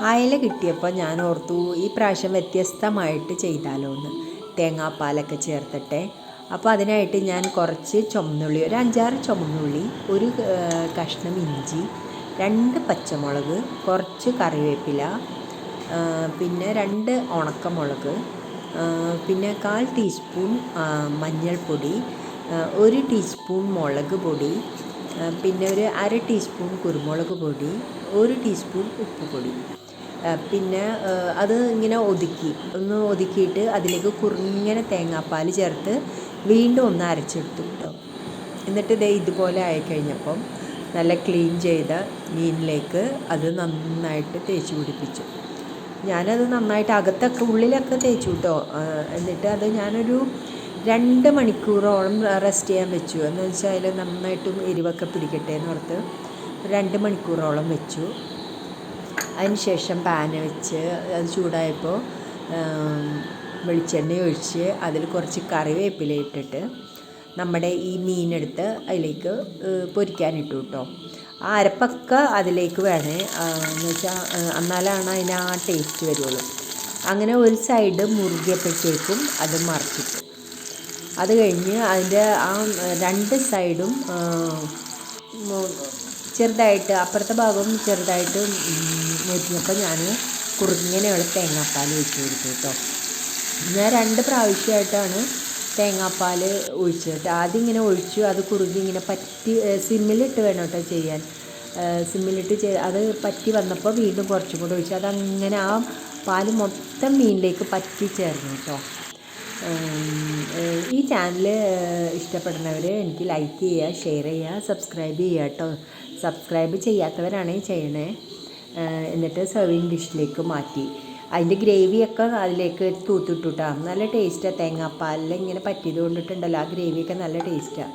അയല കിട്ടിയപ്പോൾ ഞാൻ ഓർത്തു ഈ പ്രാവശ്യം വ്യത്യസ്തമായിട്ട് ചെയ്താലോ എന്ന് തേങ്ങാപ്പാലൊക്കെ ചേർത്തിട്ടെ. അപ്പോൾ അതിനായിട്ട് ഞാൻ കുറച്ച് ചുമന്നുള്ളി ഒരു അഞ്ചാറ് ചുമന്നുള്ളി ഒരു കഷ്ണം ഇഞ്ചി രണ്ട് പച്ചമുളക് കുറച്ച് കറിവേപ്പില പിന്നെ രണ്ട് ഉണക്കമുളക് പിന്നെ കാൽ ടീസ്പൂൺ മഞ്ഞൾപ്പൊടി ഒരു ടീസ്പൂൺ മുളക് പൊടി പിന്നെ ഒരു അര ടീസ്പൂൺ കുരുമുളക് പൊടി ഒരു ടീസ്പൂൺ ഉപ്പ് പൊടി. പിന്നെ അത് ഇങ്ങനെ ഒതുക്കി. ഒന്ന് ഒതുക്കിയിട്ട് അതിലേക്ക് കുറുങ്ങനെ തേങ്ങാപ്പാൽ ചേർത്ത് വീണ്ടും ഒന്ന് അരച്ചെടുത്തു കേട്ടോ. എന്നിട്ട് ഇതേ ഇതുപോലെ ആയിക്കഴിഞ്ഞപ്പം നല്ല ക്ലീൻ ചെയ്ത മീനിലേക്ക് അത് നന്നായിട്ട് തേച്ച് പിടിപ്പിച്ചു. ഞാനത് നന്നായിട്ട് അകത്തൊക്കെ ഉള്ളിലൊക്കെ തേച്ചു കേട്ടോ. എന്നിട്ട് അത് ഞാനൊരു രണ്ട് മണിക്കൂറോളം റെസ്റ്റ് ചെയ്യാൻ വെച്ചു. എന്ന് വെച്ചാൽ നന്നായിട്ടും എരിവൊക്കെ പിടിക്കട്ടെ എന്ന് ഓർത്ത് രണ്ട് മണിക്കൂറോളം വെച്ചു. അതിനുശേഷം പാന് വെച്ച് അത് ചൂടായപ്പോൾ വെളിച്ചെണ്ണ ഒഴിച്ച് അതിൽ കുറച്ച് കറിവേപ്പില ഇട്ടിട്ട് നമ്മുടെ ഈ മീനെടുത്ത് അതിലേക്ക് പൊരിക്കാനിട്ടു കേട്ടോ ആ അരപ്പൊക്കെ അതിലേക്ക് വേണേ എന്ന് വെച്ചാൽ എന്നാലാണ് അതിന് ആ ടേസ്റ്റ് വരുള്ളൂ. അങ്ങനെ ഒരു സൈഡ് മുറുകിയപ്പോഴത്തേക്കും അത് മറിച്ചിട്ടു. അത് കഴിഞ്ഞ് അതിന്റെ ആ രണ്ട് സൈഡും ചെറുതായിട്ട് അപ്പുറത്തെ ഭാഗവും ചെറുതായിട്ട് മുരിഞ്ഞപ്പോൾ ഞാൻ കുറുങ്ങനെയുള്ള തേങ്ങാപ്പാൽ ഒഴിച്ച് കൊടുത്തു കേട്ടോ. ഞാൻ രണ്ട് പ്രാവശ്യമായിട്ടാണ് തേങ്ങാപ്പാൽ ഒഴിച്ചത്. ആദ്യം ഇങ്ങനെ ഒഴിച്ചു അത് കുറുകി ഇങ്ങനെ പറ്റി സിമ്മിലിട്ട് വേണം കേട്ടോ ചെയ്യാൻ. സിമ്മിലിട്ട് ചെയ് അത് പറ്റി വന്നപ്പോൾ വീണ്ടും കുറച്ചും കൂടെ ഒഴിച്ചു. അതങ്ങനെ ആ പാൽ മൊത്തം മീനിലേക്ക് പറ്റി ചേർന്നു കേട്ടോ. ഈ ചാനൽ ഇഷ്ടപ്പെടുന്നവർ എനിക്ക് ലൈക്ക് ചെയ്യുക ഷെയർ ചെയ്യുക സബ്സ്ക്രൈബ് ചെയ്യുക കേട്ടോ. സബ്സ്ക്രൈബ് ചെയ്യാത്തവരാണെങ്കിൽ ചെയ്യണേ എന്നിട്ട് സെർവിങ് ഡിഷിലേക്ക് മാറ്റി. അതിന്റെ ഗ്രേവിയൊക്കെ അതിലേക്ക് തൂത്തിട്ടുട്ടാ. നല്ല ടേസ്റ്റാണ് തേങ്ങാപ്പാലിൽ ഇങ്ങനെ പറ്റിയത് കൊണ്ടിട്ടുണ്ടല്ലോ. ആ ഗ്രേവിയൊക്കെ നല്ല ടേസ്റ്റാണ്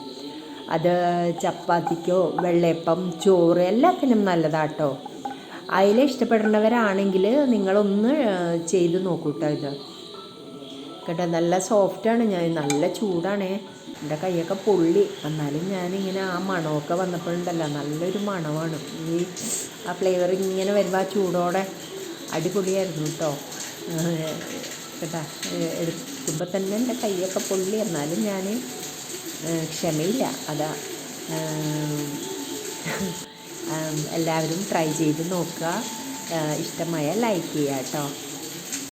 അത് ചപ്പാത്തിക്കോ വെള്ളയപ്പം ചോറ് എല്ലാത്തിനും നല്ലതാട്ടോ അതിൽ ഇഷ്ടപ്പെടുന്നവരാണെങ്കിൽ നിങ്ങളൊന്ന് ചെയ്ത് നോക്കൂട്ടോ ഇത്. കേട്ടോ നല്ല സോഫ്റ്റാണ് ഞാൻ. നല്ല ചൂടാണേ. എന്റെ കൈയൊക്കെ പൊള്ളി. എന്നാലും ഞാനിങ്ങനെ ആ മണമൊക്കെ വന്നപ്പോഴുണ്ടല്ലോ നല്ലൊരു മണമാണ്. ഈ ആ ഫ്ലേവർ ഇങ്ങനെ വരുമ്പോൾ ആ ചൂടോടെ അടിപൊളിയായിരുന്നു കേട്ടോ കേട്ടാ എടുക്കുമ്പോൾ തന്നെ എന്റെ കൈയൊക്കെ പൊള്ളി. എന്നാലും ഞാൻ ക്ഷമയില്ല. അതാ എല്ലാവരും ട്രൈ ചെയ്ത് നോക്കുക. ഇഷ്ടമായ ലൈക്ക് ചെയ്യുക കേട്ടോ